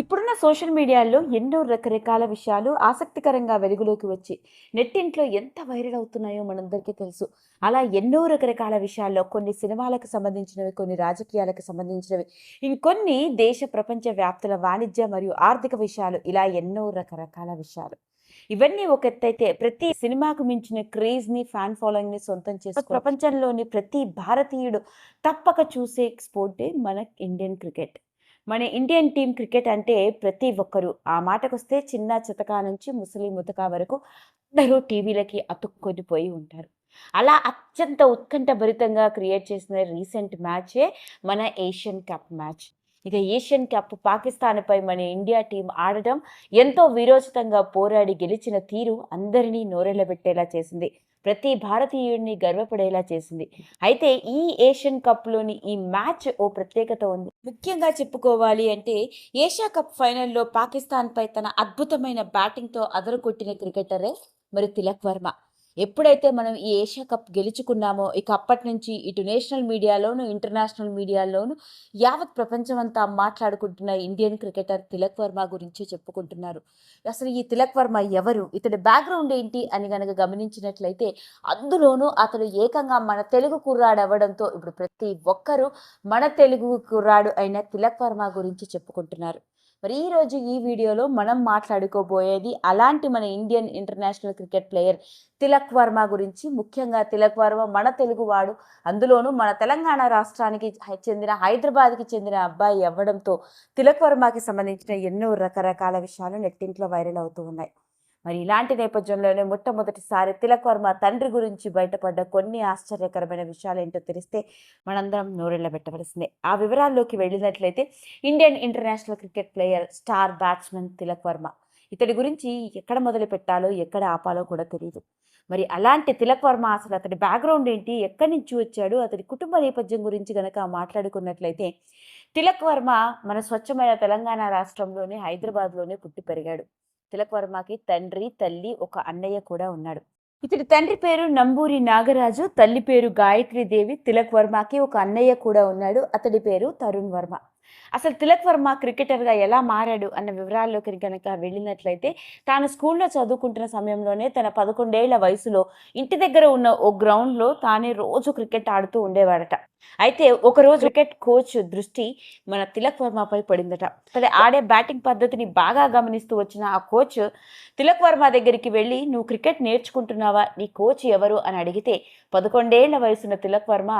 ఇప్పుడున్న సోషల్ మీడియాలో ఎన్నో రకరకాల విషయాలు ఆసక్తికరంగా వెలుగులోకి వచ్చి నెట్టింట్లో ఎంత వైరల్ అవుతున్నాయో మనందరికీ తెలుసు. అలా ఎన్నో రకరకాల విషయాల్లో కొన్ని సినిమాలకు సంబంధించినవి కొన్ని రాజకీయాలకు సంబంధించినవి ఇంకొన్ని దేశ ప్రపంచ వ్యాప్తుల వాణిజ్య మరియు ఆర్థిక విషయాలు ఇలా ఎన్నో రకరకాల విషయాలు. ఇవన్నీ ఒక ఎత్తైతే ప్రతి సినిమాకు మించిన క్రేజ్ని ఫ్యాన్ ఫాలోయింగ్ని సొంతం చేసి ప్రపంచంలోని ప్రతి భారతీయుడు తప్పక చూసే స్పోర్టే మన ఇండియన్ క్రికెట్. మన ఇండియన్ టీం క్రికెట్ అంటే ప్రతి ఒక్కరూ. ఆ మాటకొస్తే చిన్న చితకా నుంచి ముసలి ముతకా వరకు అందరూ టీవీలకి అతుక్కొని పోయి ఉంటారు. అలా అత్యంత ఉత్కంఠ భరితంగా క్రియేట్ చేసిన రీసెంట్ మ్యాచే మన ఏషియన్ కప్ మ్యాచ్. ఇక ఏషియన్ కప్ పాకిస్తాన్పై మన ఇండియా టీం ఆడటం ఎంతో వీరోచితంగా పోరాడి గెలిచిన తీరు అందరినీ నోరెళ్ళబెట్టేలా చేసింది. ప్రతి భారతీయుడిని గర్వపడేలా చేసింది. అయితే ఈ ఏషియన్ కప్లోని ఈ మ్యాచ్ ఓ ప్రత్యేకత ఉంది. ముఖ్యంగా చెప్పుకోవాలి అంటే ఏషియా కప్ ఫైనల్లో పాకిస్తాన్పై తన అద్భుతమైన బ్యాటింగ్తో అదరగొట్టిన క్రికెటరే మరి తిలక్ వర్మ. ఎప్పుడైతే మనం ఈ ఏషియా కప్ గెలుచుకున్నామో ఇక అప్పటి నుంచి ఇటు నేషనల్ మీడియాలోను ఇంటర్నేషనల్ మీడియాలోను యావత్ ప్రపంచం అంతా మాట్లాడుకుంటున్న ఇండియన్ క్రికెటర్ తిలక్ వర్మ గురించి చెప్పుకుంటున్నారు. అసలు ఈ తిలక్ వర్మ ఎవరు? ఇతడి బ్యాక్గ్రౌండ్ ఏంటి అని గనక గమనించినట్లయితే అందులోనూ అతడు ఏకంగా మన తెలుగు కుర్రాడు అవ్వడంతో ఇప్పుడు ప్రతి ఒక్కరూ మన తెలుగు కుర్రాడు అయిన తిలక్ వర్మ గురించి చెప్పుకుంటున్నారు. మరి ఈరోజు రోజు ఈ వీడియోలో మనం మాట్లాడుకోబోయేది అలాంటి మన Indian international cricket player Tilak Varma గురించి. ముఖ్యంగా తిలక్ వర్మ మన తెలుగువాడు. అందులోనూ మన తెలంగాణ రాష్ట్రానికి చెందిన హైదరాబాద్కి చెందిన అబ్బాయి అవ్వడంతో తిలక్ వర్మకి సంబంధించిన ఎన్నో రకరకాల విషయాలు నెట్టింట్లో వైరల్ అవుతూ ఉన్నాయి. మరి ఇలాంటి నేపథ్యంలోనే మొట్టమొదటిసారి తిలక్ వర్మ తండ్రి గురించి బయటపడ్డ కొన్ని ఆశ్చర్యకరమైన విషయాలు ఏంటో తెలిస్తే మనందరం నోరెళ్ళబెట్టవలసిందే ఆ వివరాల్లోకి వెళ్ళినట్లయితే Indian international cricket player star batsmen Tilak Varma. ఇతడి గురించి ఎక్కడ మొదలు పెట్టాలో ఎక్కడ ఆపాలో కూడా తెలియదు మరి అలాంటి తిలక్ వర్మ అసలు అతడి బ్యాక్గ్రౌండ్ ఏంటి ఎక్కడి నుంచి వచ్చాడు అతడి కుటుంబ నేపథ్యం గురించి కనుక మాట్లాడుకున్నట్లయితే తిలక్ వర్మ మన స్వచ్ఛమైన తెలంగాణ రాష్ట్రంలోనే హైదరాబాద్లోనే పుట్టి పెరిగాడు. తిలక్ వర్మకి తండ్రి తల్లి ఒక అన్నయ్య కూడా ఉన్నాడు. ఇతడి తండ్రి పేరు నంబూరి నాగరాజు తల్లి పేరు గాయత్రి దేవి తిలక్ వర్మకి ఒక అన్నయ్య కూడా ఉన్నాడు. అతడి పేరు తరుణ్ వర్మ. అసలు తిలక్ వర్మ క్రికెటర్గా ఎలా మారాడు అన్న వివరాల్లోకి కనుక వెళ్ళినట్లయితే తాను స్కూల్లో చదువుకుంటున్న సమయంలోనే తన పదకొండేళ్ళ వయసులో ఇంటి దగ్గర ఉన్న ఓ గ్రౌండ్లో తానే రోజు క్రికెట్ ఆడుతూ ఉండేవాడట. అయితే ఒకరోజు క్రికెట్ కోచ్ దృష్టి మన తిలక్ వర్మపై పడిందట. అతడు ఆడే బ్యాటింగ్ పద్ధతిని బాగా గమనిస్తూ వచ్చిన ఆ కోచ్ తిలక్ వర్మ దగ్గరికి వెళ్ళి నువ్వు క్రికెట్ నేర్చుకుంటున్నావా? నీ కోచ్ ఎవరు? అని అడిగితే పదకొండేళ్ళ వయసున్న తిలక్ వర్మ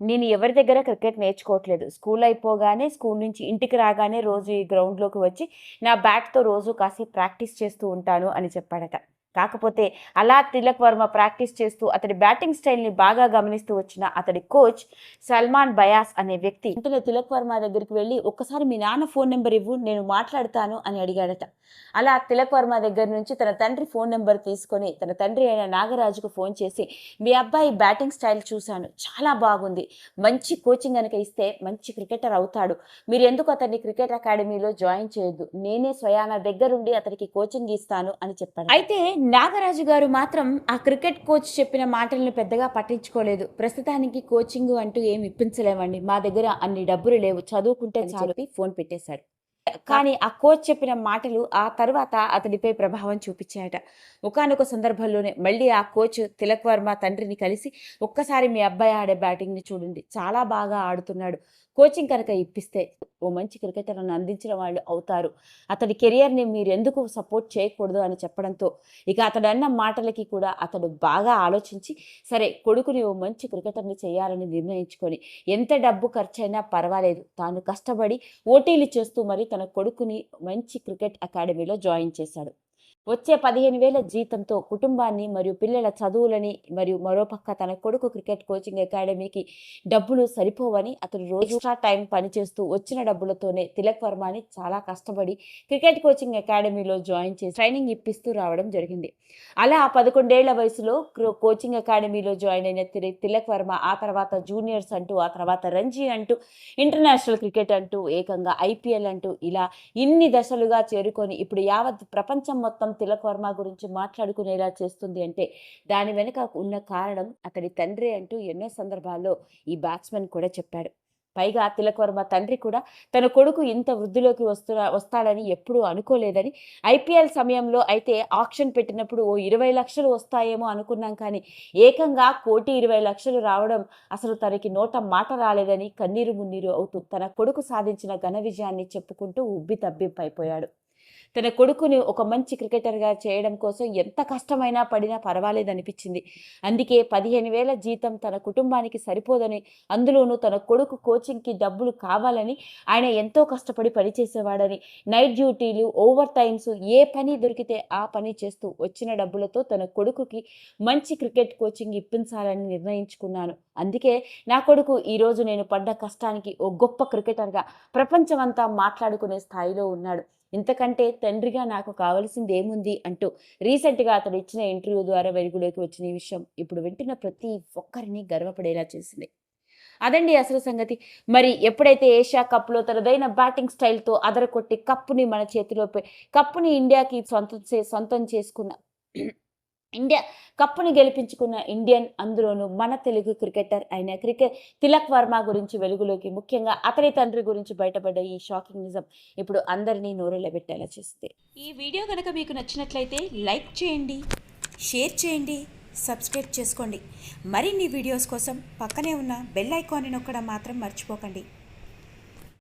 నేను ఎవరి దగ్గర క్రికెట్ నేర్చుకోవట్లేదు. స్కూల్ అయిపోగానే స్కూల్ నుంచి ఇంటికి రాగానే రోజు ఈ గ్రౌండ్లోకి వచ్చి నా బ్యాట్తో రోజు కాసేపు ప్రాక్టీస్ చేస్తూ ఉంటాను అని చెప్పాడట. కాకపోతే అలా తిలక్ వర్మ ప్రాక్టీస్ చేస్తూ అతడి బ్యాటింగ్ స్టైల్ని బాగా గమనిస్తూ వచ్చిన అతడి కోచ్ సల్మాన్ బయాస్ అనే వ్యక్తి వెంటనే తిలక్ వర్మ దగ్గరికి వెళ్ళి ఒక్కసారి మీ నాన్న ఫోన్ నెంబర్ ఇవ్వు నేను మాట్లాడతాను అని అడిగాడట. అలా తిలక్ వర్మ దగ్గర నుంచి తన తండ్రి ఫోన్ నెంబర్ తీసుకొని తన తండ్రి అయిన నాగరాజుకు ఫోన్ చేసి మీ అబ్బాయి బ్యాటింగ్ స్టైల్ చూశాను చాలా బాగుంది మంచి కోచింగ్ కనుక ఇస్తే మంచి క్రికెటర్ అవుతాడు మీరు ఎందుకు అతన్ని క్రికెట్ అకాడమీలో జాయిన్ చేయొద్దు నేనే స్వయాన దగ్గరుండి అతనికి కోచింగ్ ఇస్తాను అని చెప్పాడు అయితే నాగరాజు గారు మాత్రం ఆ క్రికెట్ కోచ్ చెప్పిన మాటలను పెద్దగా పట్టించుకోలేదు. ప్రస్తుతానికి కోచింగ్ అంటూ ఏమి ఇప్పించలేమండి. మా దగ్గర అన్ని డబ్బులు లేవు. చదువుకుంటే చాలు ఫోన్ పెట్టేశాడు. కానీ ఆ కోచ్ చెప్పిన మాటలు ఆ తర్వాత అతడిపై ప్రభావం చూపించాయట. ఒకానొక సందర్భంలోనే మళ్ళీ ఆ కోచ్ తిలక్ వర్మ తండ్రిని కలిసి ఒక్కసారి మీ అబ్బాయి ఆడే బ్యాటింగ్ని చూడండి. చాలా బాగా ఆడుతున్నాడు. కోచింగ్ కనుక ఇప్పిస్తే ఓ మంచి క్రికెటర్లను అందించిన వాళ్ళు అవుతారు. అతడి కెరియర్ని మీరు ఎందుకు సపోర్ట్ చేయకూడదు అని చెప్పడంతో ఇక అతడు అన్న మాటలకి కూడా అతడు బాగా ఆలోచించి సరే కొడుకుని ఓ మంచి క్రికెటర్ని చేయాలని నిర్ణయించుకొని ఎంత డబ్బు ఖర్చైనా పర్వాలేదు తాను కష్టపడి ఓటీలు చేస్తూ మరి తన కొడుకుని మంచి క్రికెట్ అకాడమీలో జాయిన్ చేశాడు. వచ్చే పదిహేను వేల జీతంతో కుటుంబాన్ని మరియు పిల్లల చదువులని మరియు మరోపక్క తన కొడుకు క్రికెట్ కోచింగ్ అకాడమీకి డబ్బులు సరిపోవని అతడు రోజు ఎక్స్ట్రా టైం పనిచేస్తూ వచ్చిన డబ్బులతోనే తిలక్ వర్మని చాలా కష్టపడి క్రికెట్ కోచింగ్ అకాడమీలో జాయిన్ చేసి ట్రైనింగ్ ఇప్పిస్తూ రావడం జరిగింది. అలా పదకొండేళ్ళ వయసులో కోచింగ్ అకాడమీలో జాయిన్ అయిన తిలక్ వర్మ ఆ తర్వాత జూనియర్స్ అంటూ ఆ తర్వాత రంజీ అంటూ ఇంటర్నేషనల్ క్రికెట్ అంటూ ఏకంగా ఐపీఎల్ అంటూ ఇలా ఇన్ని దశలుగా చేరుకొని ఇప్పుడు యావత్ ప్రపంచం మొత్తం తిలక్ వర్మ గురించి మాట్లాడుకునేలా చేస్తుంది అంటే దాని వెనుక ఉన్న కారణం అతడి తండ్రి అంటూ ఎన్నో సందర్భాల్లో ఈ బ్యాట్స్మెన్ కూడా చెప్పాడు. పైగా తిలక్ వర్మ తండ్రి కూడా తన కొడుకు ఇంత వృద్ధిలోకి వస్తున్నా వస్తాడని ఎప్పుడూ అనుకోలేదని ఐపీఎల్ సమయంలో అయితే ఆక్షన్ పెట్టినప్పుడు ఓ ఇరవై లక్షలు వస్తాయేమో అనుకున్నాం కానీ ఏకంగా కోటి ఇరవై లక్షలు రావడం అసలు తనకి నోట మాట రాలేదని కన్నీరు మున్నీరు అవుతూ తన కొడుకు సాధించిన ఘన విజయాన్ని చెప్పుకుంటూ ఉబ్బి తబ్బింపైపోయాడు. తన కొడుకుని ఒక మంచి క్రికెటర్గా చేయడం కోసం ఎంత కష్టమైనా పడినా పర్వాలేదనిపించింది. అందుకే పదిహేను వేల జీతం తన కుటుంబానికి సరిపోదని అందులోనూ తన కొడుకు కోచింగ్కి డబ్బులు కావాలని ఆయన ఎంతో కష్టపడి పనిచేసేవాడని నైట్ డ్యూటీలు ఓవర్ టైమ్స్ ఏ పని దొరికితే ఆ పని చేస్తూ వచ్చిన డబ్బులతో తన కొడుకుకి మంచి క్రికెట్ కోచింగ్ ఇప్పించాలని నిర్ణయించుకున్నాను. అందుకే నా కొడుకు ఈరోజు నేను పడ్డ కష్టానికి ఓ గొప్ప క్రికెటర్గా ప్రపంచమంతా మాట్లాడుకునే స్థాయిలో ఉన్నాడు. ఇంతకంటే తండ్రిగా నాకు కావలసింది ఏముంది అంటూ రీసెంట్గా అతడు ఇచ్చిన ఇంటర్వ్యూ ద్వారా వెలుగులోకి వచ్చిన ఈ విషయం ఇప్పుడు వింటున్న ప్రతి ఒక్కరిని గర్వపడేలా చేసింది. అదండి అసలు సంగతి. మరి ఎప్పుడైతే ఏషియా కప్లో తనదైన బ్యాటింగ్ స్టైల్తో అదరకొట్టి కప్పుని మన చేతిలో కప్పుని ఇండియాకి సొంతం సొంతం చేసుకున్న ఇండియా కప్పుని గెలిపించుకున్న ఇండియన్ అందులోనూ మన తెలుగు క్రికెటర్ అయిన క్రికెట్ తిలక్ వర్మ గురించి వెలుగులోకి ముఖ్యంగా అతని తండ్రి గురించి బయటపడ్డ ఈ షాకింగ్ నిజం ఇప్పుడు అందరినీ నోరెళ్ళబెట్టేలా చేస్తే. ఈ వీడియో కనుక మీకు నచ్చినట్లయితే లైక్ చేయండి షేర్ చేయండి సబ్స్క్రైబ్ చేసుకోండి. మరిన్ని వీడియోస్ కోసం పక్కనే ఉన్న బెల్ ఐకాన్ని నొక్కడం మాత్రం మర్చిపోకండి.